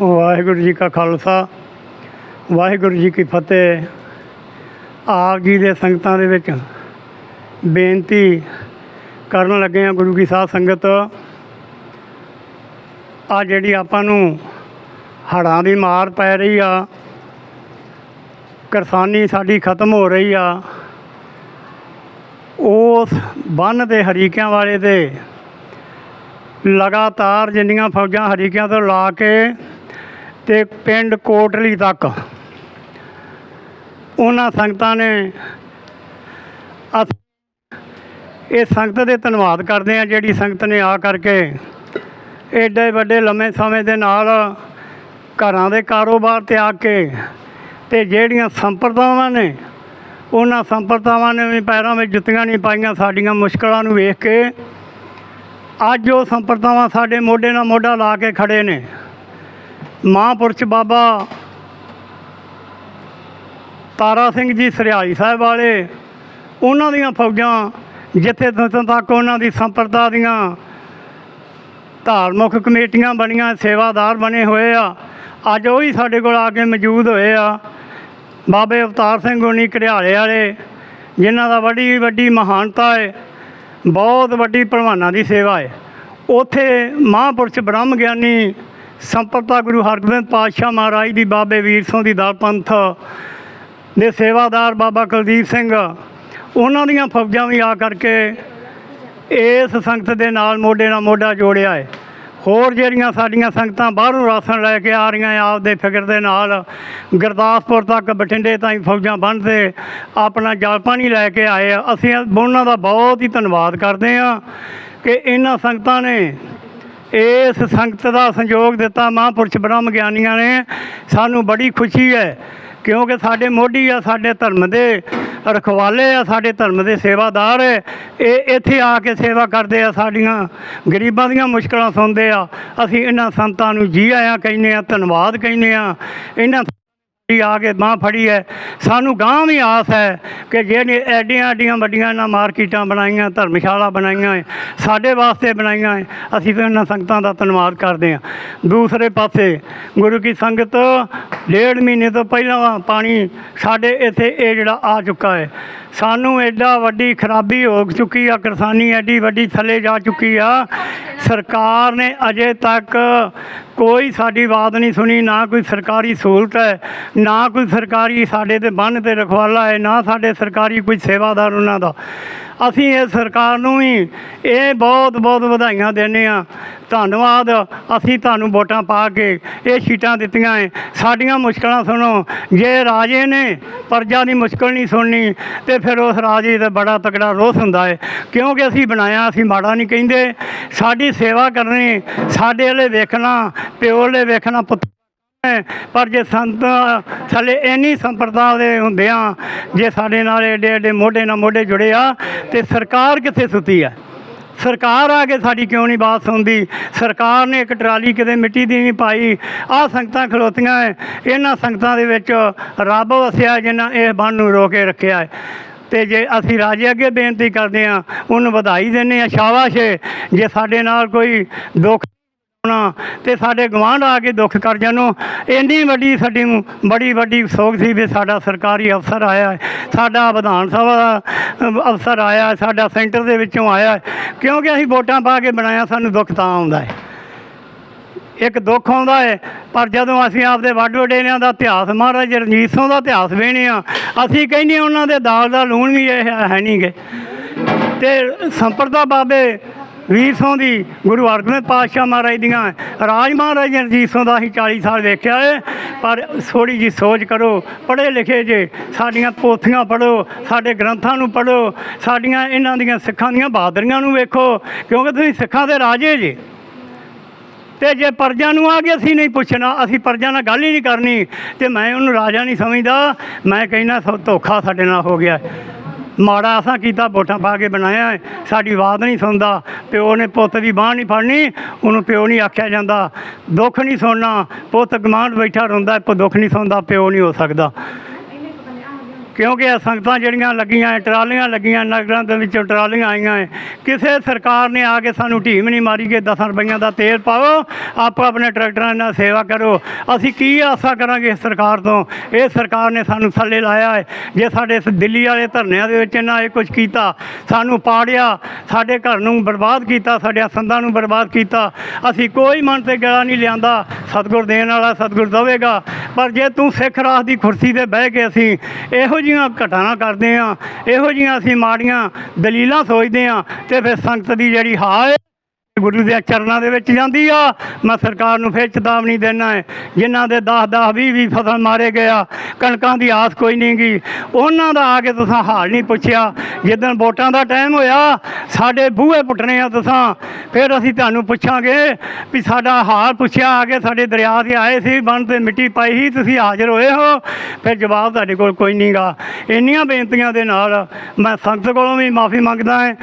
ਵਾਹਿਗੁਰੂ ਜੀ ਕਾ ਖਾਲਸਾ, ਵਾਹਿਗੁਰੂ ਜੀ ਕੀ ਫਤਿਹ। ਆਪ ਜੀ ਦੇ ਸੰਗਤਾਂ ਦੇ ਵਿੱਚ ਬੇਨਤੀ ਕਰਨ ਲੱਗੇ ਹਾਂ ਗੁਰੂ ਕੀ ਸਾਧ ਸੰਗਤ। ਆ ਜਿਹੜੀ ਆਪਾਂ ਨੂੰ ਹੜ੍ਹਾਂ ਦੀ ਮਾਰ ਪੈ ਰਹੀ ਆ, ਕਿਰਸਾਨੀ ਸਾਡੀ ਖਤਮ ਹੋ ਰਹੀ ਆ, ਉਸ ਬੰਨ ਦੇ ਹਰੀਕਿਆਂ ਵਾਲੇ ਦੇ ਲਗਾਤਾਰ ਜਿੰਨੀਆਂ ਫੌਜਾਂ ਹਰੀਕਿਆਂ ਤੋਂ ਲਾ ਕੇ ਤੇ ਪਿੰਡ ਕੋਟਲੀ ਤੱਕ। ਉਹਨਾਂ ਸੰਗਤਾਂ ਨੇ ਅਸ- ਇਹ ਸੰਗਤ ਦੇ ਧੰਨਵਾਦ ਕਰਦੇ ਆ ਜਿਹੜੀ ਸੰਗਤ ਨੇ ਆ ਕਰਕੇ ਐਡੇ ਵੱਡੇ ਲੰਮੇ ਸਮੇਂ ਦੇ ਨਾਲ ਘਰਾਂ ਦੇ ਕਾਰੋਬਾਰ ਤਿਆਗ ਕੇ ਤੇ ਜਿਹੜੀਆਂ ਸੰਪਰਦਾਵਾਂ ਨੇ, ਉਹਨਾਂ ਸੰਪਰਦਾਵਾਂ ਨੇ ਵੀ ਪੈਰਾਂ ਵਿੱਚ ਜੁੱਤੀਆਂ ਨਹੀਂ ਪਾਈਆਂ, ਸਾਡੀਆਂ ਮੁਸ਼ਕਲਾਂ ਨੂੰ ਵੇਖ ਕੇ ਅੱਜ ਉਹ ਸੰਪਰਦਾਵਾਂ ਸਾਡੇ ਮੋਢੇ ਨਾਲ ਮੋਢਾ ਲਾ ਕੇ ਖੜੇ ਨੇ। ਮਹਾਂਪੁਰਸ਼ ਬਾਬਾ ਤਾਰਾ ਸਿੰਘ ਜੀ ਸਰਿਆਈ ਸਾਹਿਬ ਵਾਲੇ, ਉਹਨਾਂ ਦੀਆਂ ਫੌਜਾਂ ਜਿੱਥੇ ਜਿੱਥੋਂ ਤੱਕ ਉਹਨਾਂ ਦੀ ਸੰਪਰਦਾ ਦੀਆਂ ਧਾਰਮਿਕ ਕਮੇਟੀਆਂ ਬਣੀਆਂ, ਸੇਵਾਦਾਰ ਬਣੇ ਹੋਏ ਆ, ਅੱਜ ਉਹ ਹੀ ਸਾਡੇ ਕੋਲ ਆ ਕੇ ਮੌਜੂਦ ਹੋਏ ਆ। ਬਾਬੇ ਅਵਤਾਰ ਸਿੰਘ ਹੁਣੀ ਘਰਿਆਲੇ ਵਾਲੇ, ਜਿਨ੍ਹਾਂ ਦਾ ਵੱਡੀ ਵੱਡੀ ਮਹਾਨਤਾ ਹੈ ਬਹੁਤ ਵੱਡੀ ਭਲਵਾਨਾਂ ਦੀ ਸੇਵਾ ਹੈ ਉਥੇ ਮਹਾਂਪੁਰਸ਼ ਬ੍ਰਹਮ ਗਿਆਨੀ ਸੰਪਰਦਾ ਗੁਰੂ ਹਰਗੋਬਿੰਦ ਪਾਤਸ਼ਾਹ ਮਹਾਰਾਜ ਦੀ ਬਾਬੇ ਵੀਰ ਸਿੰਘ ਦੀ ਦਲ ਪੰਥ ਦੇ ਸੇਵਾਦਾਰ ਬਾਬਾ ਕੁਲਦੀਪ ਸਿੰਘ। ਉਹਨਾਂ ਦੀਆਂ ਫੌਜਾਂ ਵੀ ਆ ਕਰਕੇ ਇਸ ਸੰਗਤ ਦੇ ਨਾਲ ਮੋਢੇ ਨਾਲ ਮੋਢਾ ਜੋੜਿਆ ਹੈ। ਹੋਰ ਜਿਹੜੀਆਂ ਸਾਡੀਆਂ ਸੰਗਤਾਂ ਬਾਹਰੋਂ ਰਾਸ਼ਨ ਲੈ ਕੇ ਆ ਰਹੀਆਂ ਆਪਦੇ ਫਿਕਰ ਦੇ ਨਾਲ ਗੁਰਦਾਸਪੁਰ ਤੱਕ ਬਠਿੰਡੇ ਤਾਈਂ ਫੌਜਾਂ ਬੰਨ੍ਹਦੇ, ਆਪਣਾ ਜਲ ਪਾਣੀ ਲੈ ਕੇ ਆਏ ਅਸੀਂ ਉਹਨਾਂ ਦਾ ਬਹੁਤ ਹੀ ਧੰਨਵਾਦ ਕਰਦੇ ਹਾਂ ਕਿ ਇਹਨਾਂ ਸੰਗਤਾਂ ਨੇ ਇਸ ਸੰਗਤ ਦਾ ਸੰਯੋਗ ਦਿੱਤਾ ਮਹਾਂਪੁਰਸ਼ ਬ੍ਰਹਮ ਗਿਆਨੀਆਂ ਨੇ। ਸਾਨੂੰ ਬੜੀ ਖੁਸ਼ੀ ਹੈ, ਕਿਉਂਕਿ ਸਾਡੇ ਮੋਢੀ ਆ, ਸਾਡੇ ਧਰਮ ਦੇ ਰਖਵਾਲੇ ਆ, ਸਾਡੇ ਧਰਮ ਦੇ ਸੇਵਾਦਾਰ ਹੈ। ਇਹ ਇੱਥੇ ਆ ਕੇ ਸੇਵਾ ਕਰਦੇ ਆ, ਸਾਡੀਆਂ ਗਰੀਬਾਂ ਦੀਆਂ ਮੁਸ਼ਕਲਾਂ ਸੁਣਦੇ ਆ। ਅਸੀਂ ਇਹਨਾਂ ਸੰਤਾਂ ਨੂੰ ਜੀ ਆਇਆਂ, ਕਹਿੰਦੇ ਆ, ਧੰਨਵਾਦ ਕਹਿੰਦੇ ਆ। ਇਹਨਾਂ ਦੀ ਆ ਕੇ ਬਾਂਹ ਫੜੀ ਹੈ ਸਾਨੂੰ ਗਾਂ ਵੀ ਆਸ ਹੈ ਕਿ ਜਿਹੜੇ ਐਡੀਆਂ ਐਡੀਆਂ ਵੱਡੀਆਂ ਇਹਨਾਂ ਮਾਰਕੀਟਾਂ ਬਣਾਈਆਂ ਧਰਮਸ਼ਾਲਾ ਬਣਾਈਆਂ ਹੈ, ਸਾਡੇ ਵਾਸਤੇ ਬਣਾਈਆਂ ਹੈ, ਅਸੀਂ ਤਾਂ ਇਹਨਾਂ ਸੰਗਤਾਂ ਦਾ ਧੰਨਵਾਦ ਕਰਦੇ ਹਾਂ ਦੂਸਰੇ ਪਾਸੇ ਗੁਰੂ ਕੀ ਸੰਗਤ ਡੇਢ ਮਹੀਨੇ ਤੋਂ ਪਹਿਲਾਂ ਪਾਣੀ ਸਾਡੇ ਇੱਥੇ ਇਹ ਜਿਹੜਾ ਆ ਚੁੱਕਾ ਹੈ ਸਾਨੂੰ ਐਡਾ ਵੱਡੀ ਖਰਾਬੀ ਹੋ ਚੁੱਕੀ ਆ ਕਿਸਾਨੀ ਐਡੀ ਵੱਡੀ ਥੱਲੇ ਜਾ ਚੁੱਕੀ ਆ ਸਰਕਾਰ ਨੇ ਅਜੇ ਤੱਕ ਕੋਈ ਸਾਡੀ ਬਾਤ ਨਹੀਂ ਸੁਣੀ, ਨਾ ਕੋਈ ਸਰਕਾਰੀ ਸਹੂਲਤ ਹੈ, ਨਾ ਕੋਈ ਸਰਕਾਰੀ ਸਾਡੇ ਤੇ ਬੰਨ ਤੇ ਰਖਵਾਲਾ ਹੈ, ਨਾ ਸਾਡੇ ਸਰਕਾਰੀ ਕੋਈ ਸੇਵਾਦਾਰ ਉਹਨਾਂ ਦਾ। ਅਸੀਂ ਇਹ ਸਰਕਾਰ ਨੂੰ ਵੀ ਇਹ ਬਹੁਤ ਬਹੁਤ ਵਧਾਈਆਂ ਦਿੰਦੇ ਆ ਧੰਨਵਾਦ, ਅਸੀਂ ਤੁਹਾਨੂੰ ਵੋਟਾਂ ਪਾ ਕੇ ਇਹ ਸੀਟਾਂ ਦਿੱਤੀਆਂ ਹੈ। ਸਾਡੀਆਂ ਮੁਸ਼ਕਲਾਂ ਸੁਣੋ, ਜੇ ਰਾਜੇ ਨੇ ਪਰਜ਼ਾ ਦੀ ਮੁਸ਼ਕਲ ਨਹੀਂ ਸੁਣਨੀ, ਤੇ ਫਿਰ ਉਸ ਰਾਜੇ ਦਾ ਬੜਾ ਤਕੜਾ ਰੋਸ ਹੁੰਦਾ ਹੈ। ਕਿਉਂਕਿ ਅਸੀਂ ਬਣਾਇਆ, ਅਸੀਂ ਮਾੜਾ ਨਹੀਂ ਕਹਿੰਦੇ। ਸਾਡੀ ਸੇਵਾ ਕਰਨੀ, ਸਾਡੇ ਵਾਲੇ ਵੇਖਣਾ, ਪਿਓ ਵਾਲੇ ਵੇਖਣਾ, ਪੁੱਤ ਪਰ ਜੇ ਸੰਤ ਥੱਲੇ ਇੰਨੀ ਸੰਪਰਦਾ ਦੇ ਹੁੰਦੇ ਆ, ਜੇ ਸਾਡੇ ਨਾਲ ਏਡੇ ਏਡੇ ਮੋਢੇ ਨਾਲ ਮੋਢੇ ਜੁੜੇ ਆ, ਤੇ ਸਰਕਾਰ ਕਿੱਥੇ ਸੁੱਤੀ ਆ? ਸਰਕਾਰ ਆ ਕੇ ਸਾਡੀ ਕਿਉਂ ਨਹੀਂ ਬਾਤ ਸੁਣਦੀ? ਸਰਕਾਰ ਨੇ ਇੱਕ ਟਰਾਲੀ ਕਿਤੇ ਮਿੱਟੀ ਦੀ ਨਹੀਂ ਪਾਈ। ਆਹ ਸੰਗਤਾਂ ਖਲੋਤੀਆਂ ਹੈ ਇਹਨਾਂ ਸੰਗਤਾਂ ਦੇ ਵਿੱਚ ਰੱਬ ਵਸਿਆ ਜਿਨ੍ਹਾਂ ਇਹ ਬੰਨ ਨੂੰ ਰੋਕ ਕੇ ਰੱਖਿਆ ਹੈ ਤੇ ਜੇ ਅਸੀਂ ਰਾਜੇ ਅੱਗੇ ਬੇਨਤੀ ਕਰਦੇ ਹਾਂ, ਉਹਨੂੰ ਵਧਾਈ ਦਿੰਦੇ ਹਾਂ, ਸ਼ਾਬਾਸ਼ ਜੇ ਸਾਡੇ ਨਾਲ ਕੋਈ ਦੁੱਖ ਹੋਣਾ ਤੇ ਸਾਡੇ ਗਵਾਂਢ ਆ ਕੇ ਦੁੱਖ ਕਰ ਜਾਣੋ। ਇੰਨੀ ਵੱਡੀ ਸਾਡੀ ਬੜੀ ਵੱਡੀ ਸੋਗ ਸੀ ਵੀ ਸਾਡਾ ਸਰਕਾਰੀ ਅਫਸਰ ਆਇਆ ਸਾਡਾ ਵਿਧਾਨ ਸਭਾ ਦਾ ਅਫਸਰ ਆਇਆ ਸਾਡਾ ਸੈਂਟਰ ਦੇ ਵਿੱਚੋਂ ਆਇਆ ਕਿਉਂਕਿ ਅਸੀਂ ਵੋਟਾਂ ਪਾ ਕੇ ਬਣਾਇਆ ਸਾਨੂੰ ਦੁੱਖ ਤਾਂ ਆਉਂਦਾ ਹੈ। ਇੱਕ ਦੁੱਖ ਆਉਂਦਾ ਹੈ ਪਰ ਜਦੋਂ ਅਸੀਂ ਆਪਦੇ ਵੱਡ ਵਡੇਰਿਆਂ ਦਾ ਇਤਿਹਾਸ ਮਹਾਰਾਜ ਰਣਜੀਤ ਸਿੰਘ ਦਾ ਇਤਿਹਾਸ ਵੇਖਦੇ ਹਾਂ, ਅਸੀਂ ਕਹਿੰਦੇ ਹਾਂ ਉਹਨਾਂ ਦੇ ਦਾਲ ਦਾ ਲੂਣ ਵੀ ਇਹ ਹੈ ਨਹੀਂਗੇ ਤੇ ਸੰਪਰਦਾ ਬਾਬੇ ਵੀਰ ਸਿੰਘ ਦੀ ਗੁਰੂ ਹਰਗੋਬਿੰਦ ਪਾਤਸ਼ਾਹ ਮਹਾਰਾਜ ਦੀਆਂ, ਰਾਜ ਮਹਾਰਾਜ ਰਣਜੀਤ ਸਿੰਘ ਦਾ ਅਸੀਂ 40 ਸਾਲ ਵੇਖਿਆ ਹੈ ਪਰ ਥੋੜੀ ਜੀ ਸੋਚ ਕਰੋ, ਪੜ੍ਹੇ ਲਿਖੇ ਜੇ, ਸਾਡੀਆਂ ਪੋਥੀਆਂ ਪੜ੍ਹੋ, ਸਾਡੇ ਗ੍ਰੰਥਾਂ ਨੂੰ ਪੜ੍ਹੋ, ਸਾਡੀਆਂ ਇਹਨਾਂ ਦੀਆਂ ਸਿੱਖਾਂ ਦੀਆਂ ਬਹਾਦਰੀਆਂ ਨੂੰ ਵੇਖੋ, ਕਿਉਂਕਿ ਤੁਸੀਂ ਸਿੱਖਾਂ ਦੇ ਰਾਜੇ ਜੇ। ਤੇ ਜੇ ਪਰਜਾ ਨੂੰ ਆ ਕੇ ਅਸੀਂ ਨਹੀਂ ਪੁੱਛਣਾ ਅਸੀਂ ਪਰਜਾ ਨਾਲ ਗੱਲ ਹੀ ਨਹੀਂ ਕਰਨੀ ਤੇ ਮੈਂ ਉਹਨੂੰ ਰਾਜਾ ਨਹੀਂ ਸਮਝਦਾ ਮੈਂ ਕਹਿੰਦਾ ਸਭ ਧੋਖਾ ਸਾਡੇ ਨਾਲ ਹੋ ਗਿਆ ਮਾੜਾ ਅਸਾਂ ਕੀਤਾ ਵੋਟਾਂ ਪਾ ਕੇ ਬਣਾਇਆ ਹੈ। ਸਾਡੀ ਆਵਾਜ਼ ਨਹੀਂ ਸੁਣਦਾ ਪਿਓ ਨੇ ਪੁੱਤ ਦੀ ਬਾਹ ਨਹੀਂ ਫੜਨੀ ਉਹਨੂੰ ਪਿਓ ਨਹੀਂ ਆਖਿਆ ਜਾਂਦਾ ਦੁੱਖ ਨਹੀਂ ਸੁਣਨਾ ਪੁੱਤ ਗਮਾਂਡ ਬੈਠਾ ਰੋਂਦਾ ਹੈ, ਦੁੱਖ ਨਹੀਂ ਸੁਣਦਾ ਪਿਓ ਨਹੀਂ ਹੋ ਸਕਦਾ ਕਿਉਂਕਿ ਇਹ ਸੰਗਤਾਂ ਜਿਹੜੀਆਂ ਲੱਗੀਆਂ ਹੈ, ਟਰਾਲੀਆਂ ਲੱਗੀਆਂ ਨਗਰਾਂ ਦੇ ਵਿੱਚੋਂ ਟਰਾਲੀਆਂ ਆਈਆਂ ਹੈ ਕਿਸੇ ਸਰਕਾਰ ਨੇ ਆ ਕੇ ਸਾਨੂੰ ਢੀਮ ਨਹੀਂ ਮਾਰੀ ਕਿ 10 ਰੁਪਈਆਂ ਦਾ ਤੇਲ ਪਾਓ ਆਪੋ ਆਪਣੇ ਟਰੈਕਟਰਾਂ ਨਾਲ ਸੇਵਾ ਕਰੋ। ਅਸੀਂ ਕੀ ਆਸਾ ਕਰਾਂਗੇ ਇਸ ਸਰਕਾਰ ਤੋਂ? ਇਹ ਸਰਕਾਰ ਨੇ ਸਾਨੂੰ ਥੱਲੇ ਲਾਇਆ ਹੈ ਜੇ ਸਾਡੇ ਇਸ ਦਿੱਲੀ ਵਾਲੇ ਧਰਨਿਆਂ ਦੇ ਵਿੱਚ ਇਹਨਾਂ ਇਹ ਕੁਝ ਕੀਤਾ ਸਾਨੂੰ ਪਾੜਿਆ ਸਾਡੇ ਘਰ ਨੂੰ ਬਰਬਾਦ ਕੀਤਾ ਸਾਡੇ ਸੰਦਾਂ ਨੂੰ ਬਰਬਾਦ ਕੀਤਾ ਅਸੀਂ ਕੋਈ ਮਨ ਤੇ ਗਲਾ ਨਹੀਂ ਲਿਆਂਦਾ। ਸਤਿਗੁਰ ਦੇਣ ਵਾਲਾ ਸਤਿਗੁਰ ਦੇਵੇਗਾ। ਪਰ ਜੇ ਤੂੰ ਸਿੱਖ ਰਾਜ ਦੀ ਕੁਰਸੀ ਤੇ ਬਹਿ ਕੇ ਅਸੀਂ ਇਹੋ ਜਿਹੀਆਂ ਘਟਨਾ ਕਰਦੇ ਆ ਇਹੋ ਜਿਹੀਆਂ ਅਸੀਂ ਮਾੜੀਆਂ ਦਲੀਲਾਂ ਸੋਚਦੇ ਆ ਤੇ ਫਿਰ ਸੰਗਤ ਦੀ ਜਿਹੜੀ ਹਾਲ ਗੁਰੂ ਦੇ ਚਰਨਾਂ ਦੇ ਵਿੱਚ ਜਾਂਦੀ ਆ। ਮੈਂ ਸਰਕਾਰ ਨੂੰ ਫਿਰ ਚੇਤਾਵਨੀ ਦੇਣਾ ਹੈ, ਜਿਨ੍ਹਾਂ ਦੇ 10 10 20 20 ਫਸਲ ਮਾਰੇ ਗਿਆ ਕਣਕਾਂ ਦੀ ਆਸ ਕੋਈ ਨਹੀਂ ਗੀ। ਉਹਨਾਂ ਦਾ ਆ ਕੇ ਤੁਸੀਂ ਹਾਲ ਨਹੀਂ ਪੁੱਛਿਆ। ਜਿੱਦਣ ਵੋਟਾਂ ਦਾ ਟਾਈਮ ਹੋਇਆ, ਸਾਡੇ ਬੂਹੇ ਪੁੱਟਣੇ ਆ ਤੁਸੀਂ। ਫਿਰ ਅਸੀਂ ਤੁਹਾਨੂੰ ਪੁੱਛਾਂਗੇ ਵੀ ਸਾਡਾ ਹਾਲ ਪੁੱਛਿਆ, ਆ ਕੇ ਸਾਡੇ ਦਰਿਆ ਤੇ ਆਏ ਸੀ, ਬੰਨ ਤੇ ਮਿੱਟੀ ਪਾਈ ਸੀ, ਤੁਸੀਂ ਹਾਜ਼ਰ ਹੋਏ ਹੋ। ਫਿਰ ਜਵਾਬ ਤੁਹਾਡੇ ਕੋਲ ਕੋਈ ਨਹੀਂਗਾ ਇੰਨੀਆਂ ਬੇਨਤੀਆਂ ਦੇ ਨਾਲ ਮੈਂ ਸੰਗਤ ਕੋਲੋਂ ਵੀ ਮਾਫੀ ਮੰਗਦਾ ਹਾਂ।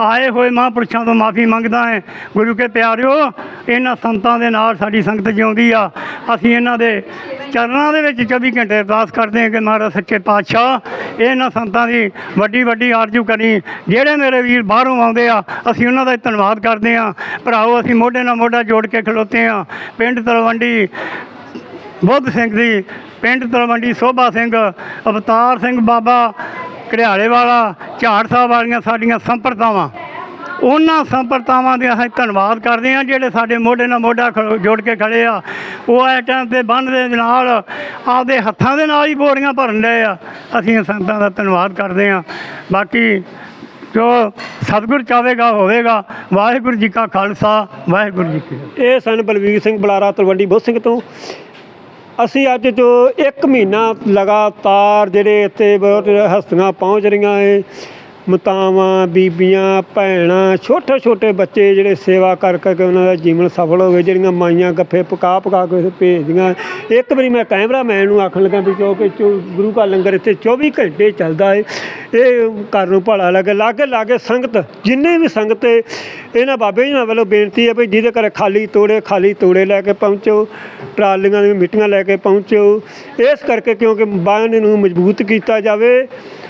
ਆਏ ਹੋਏ ਮਹਾਂਪੁਰਸ਼ਾਂ ਤੋਂ ਮਾਫੀ ਮੰਗਦਾ ਹਾਂ। ਗੁਰੂ ਕੇ ਪਿਆਰਿਓ, ਇਹਨਾਂ ਸੰਤਾਂ ਦੇ ਨਾਲ ਸਾਡੀ ਸੰਗਤ ਜਿਉਂਦੀ ਆ। ਅਸੀਂ ਇਹਨਾਂ ਦੇ ਚਰਨਾਂ ਦੇ ਵਿੱਚ 24 ਘੰਟੇ ਅਰਦਾਸ ਕਰਦੇ ਹਾਂ ਕਿ ਮਹਾਰਾਜ ਸੱਚੇ ਪਾਤਸ਼ਾਹ, ਇਹਨਾਂ ਸੰਤਾਂ ਦੀ ਵੱਡੀ ਵੱਡੀ ਆਰਜੂ ਕਰੀ। ਜਿਹੜੇ ਮੇਰੇ ਵੀਰ ਬਾਹਰੋਂ ਆਉਂਦੇ ਆ, ਅਸੀਂ ਉਹਨਾਂ ਦਾ ਧੰਨਵਾਦ ਕਰਦੇ ਹਾਂ। ਭਰਾਓ, ਅਸੀਂ ਮੋਢੇ ਨਾਲ ਮੋਢਾ ਜੋੜ ਕੇ ਖਲੋਤੇ ਆ ਪਿੰਡ ਤਲਵੰਡੀ ਬੁੱਧ ਸਿੰਘ ਦੀ, ਪਿੰਡ ਤਲਵੰਡੀ ਸੋਭਾ ਸਿੰਘ, ਅਵਤਾਰ ਸਿੰਘ ਬਾਬਾ ਘੜਿਆਲੇ ਵਾਲਾ, ਝਾੜ ਸਾਹਿਬ ਵਾਲੀਆਂ ਸਾਡੀਆਂ ਸੰਪਰਦਾਵਾਂ ਉਹਨਾਂ ਸੰਪਰਦਾਵਾਂ ਦੇ ਅਸੀਂ ਧੰਨਵਾਦ ਕਰਦੇ ਹਾਂ, ਜਿਹੜੇ ਸਾਡੇ ਮੋਢੇ ਨਾਲ ਮੋਢਾ ਖਲੋ- ਜੋੜ ਕੇ ਖੜੇ ਆ। ਉਹ ਐ ਟਾਈਮ ਤੇ ਬੰਨ ਦੇ ਨਾਲ ਆਪਦੇ ਹੱਥਾਂ ਦੇ ਨਾਲ ਹੀ ਬੋਰੀਆਂ ਭਰਨ ਲਏ ਆ। ਅਸੀਂ ਇਹ ਸੰਤਾਂ ਦਾ ਧੰਨਵਾਦ ਕਰਦੇ ਹਾਂ। ਬਾਕੀ ਜੋ ਸਤਿਗੁਰ ਚਾਹੇਗਾ, ਹੋਵੇਗਾ। ਵਾਹਿਗੁਰੂ ਜੀ ਕਾ ਖਾਲਸਾ, ਵਾਹਿਗੁਰੂ ਜੀ ਕੀ ਇਹ ਸਨ ਬਲਵੀਰ ਸਿੰਘ ਬਲਾਰਾ ਤਲਵੰਡੀ ਬੁੱਧ ਸਿੰਘ ਤੋਂ। ਅਸੀਂ ਅੱਜ ਜੋ ਇੱਕ ਮਹੀਨਾ ਲਗਾਤਾਰ ਜਿਹੜੇ ਇੱਥੇ ਬਹੁਤ ਹਸਤੀਆਂ ਪਹੁੰਚ ਰਹੀਆਂ ਏ ਮਾਤਾਵਾਂ ਬੀਬੀਆਂ ਭੈਣਾਂ ਛੋਟੇ ਛੋਟੇ ਬੱਚੇ ਜਿਹੜੇ ਸੇਵਾ ਕਰ ਕਰਕੇ ਉਹਨਾਂ ਦਾ ਜੀਵਨ ਸਫਲ ਹੋਵੇ ਜਿਹੜੀਆਂ ਮਾਈਆਂ ਗੱਫੇ ਪਕਾ ਪਕਾ ਕੇ ਉੱਥੇ ਭੇਜਦੀਆਂ। ਇੱਕ ਵਾਰੀ ਮੈਂ ਕੈਮਰਾਮੈਨ ਨੂੰ ਆਖਣ ਲੱਗਾ ਵੀ ਕਿਉਂਕਿ ਚੋ- ਗੁਰੂ ਕਾ ਲੰਗਰ ਇੱਥੇ 24 ਘੰਟੇ ਚੱਲਦਾ ਏ। ਇਹ ਘਰ ਨੂੰ ਭਲਾ ਲੱਗੇ। ਲਾਗੇ ਲਾਗੇ ਸੰਗਤ ਜਿੰਨੇ ਵੀ ਸੰਗਤ ਏ, ਇਹਨਾਂ ਬਾਬੇ ਜੀ ਵੱਲੋਂ ਬੇਨਤੀ ਹੈ ਵੀ ਜਿਹਦੇ ਘਰ ਖਾਲੀ ਤੋੜੇ ਖਾਲੀ ਤੋੜੇ ਲੈ ਕੇ ਪਹੁੰਚੋ ਟਰਾਲੀਆਂ ਦੀਆਂ ਮਿੱਟੀਆਂ ਲੈ ਕੇ ਪਹੁੰਚੋ। ਇਸ ਕਰਕੇ ਕਿਉਂਕਿ ਬਾਣ ਨੂੰ ਮਜ਼ਬੂਤ ਕੀਤਾ ਜਾਵੇ